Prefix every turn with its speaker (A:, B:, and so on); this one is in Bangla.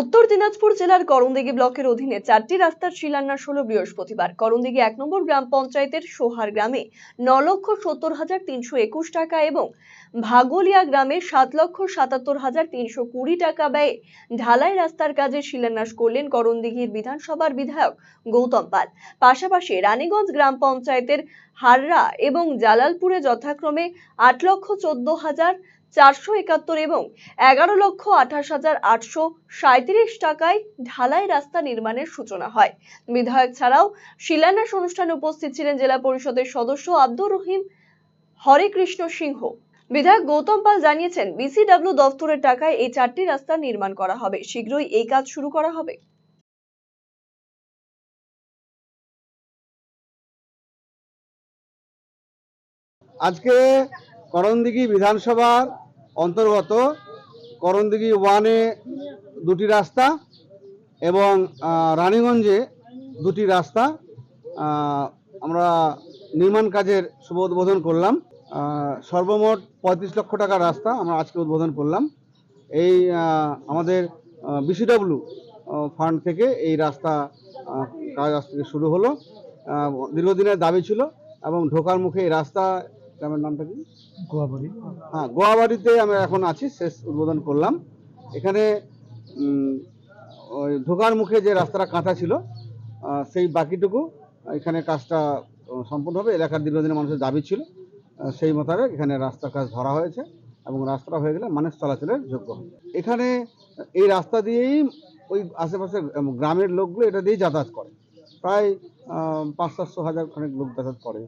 A: উত্তর দিনাজপুর জেলার করণদিঘি ব্লকের অধীনে চারটি রাস্তার শিলান্যাস হল বৃহস্পতিবার। করণদিঘি এক নম্বর গ্রাম পঞ্চায়েতের সোহার গ্রামে ন লক্ষ সত্তর হাজার তিনশো একুশ টাকা এবং ভাগলিয়া গ্রামে সাত লক্ষ সাতাত্তর হাজার তিনশো কুড়ি টাকা ব্যয়ে ঢালাই রাস্তার কাজে শিলান্যাস করলেন করণদিঘির বিধানসভার বিধায়ক গৌতম পাল। পাশাপাশি রানীগঞ্জ গ্রাম পঞ্চায়েতের হাররা এবং জালালপুরে যথাক্রমে আট লক্ষ চোদ্দ হাজার চারশো একাত্তর এবং এগারো লক্ষ আঠাশ হাজার আটশো সাঁত্রিশ টাকায় ঢালাই রাস্তা নির্মাণের সূচনা হয়। বিধায়ক ছাড়াও শিলান্যাস অনুষ্ঠানে উপস্থিত ছিলেন জেলা পরিষদের সদস্য আব্দুর রহিম, হরেকৃষ্ণ সিংহ। বিধায়ক গৌতম পাল জানিয়েছেন, বিসিডব্লিউ দফতরের টাকায় এই চারটি রাস্তা নির্মাণ করা হবে। শীঘ্রই এই কাজ শুরু করা হবে।
B: আজকে করণদিঘি বিধানসভার অন্তর্গত করণদিঘি ওয়ানে দুটি রাস্তা এবং রানীগঞ্জে দুটি রাস্তা আমরা নির্মাণ কাজের শুভ উদ্বোধন করলাম। সর্বমোট পঁয়ত্রিশ লক্ষ টাকার রাস্তা আমরা আজকে উদ্বোধন করলাম। এই আমাদের বিসিডব্লিউ ফান্ড থেকে এই রাস্তা কাজ আজ থেকে শুরু হলো। দীর্ঘদিনের দাবি ছিল এবং ঢোকার মুখে এই রাস্তা গ্রামের নামটা কি?
C: গোয়াবাড়ি।
B: হ্যাঁ গোয়াবাড়িতে আমরা এখন আছি শেষ উদ্বোধন করলাম। এখানে ওই ঢোকার মুখে যে রাস্তাটা কাঁচা ছিল সেই বাকিটুকু এখানে কাজটা সম্পূর্ণ হবে। এলাকার দীর্ঘদিনের মানুষের দাবি ছিল সেই মোতাবেক এখানে রাস্তার কাজ ধরা হয়েছে এবং রাস্তাটা হয়ে গেলে মানুষ চলাচলের যোগ্য হবে। এখানে এই রাস্তা দিয়েই ওই আশেপাশে গ্রামের লোকগুলো এটা দিয়েই যাতায়াত করে। প্রায় পাঁচ সাতশো হাজার খানেক লোক যাতায়াত করে।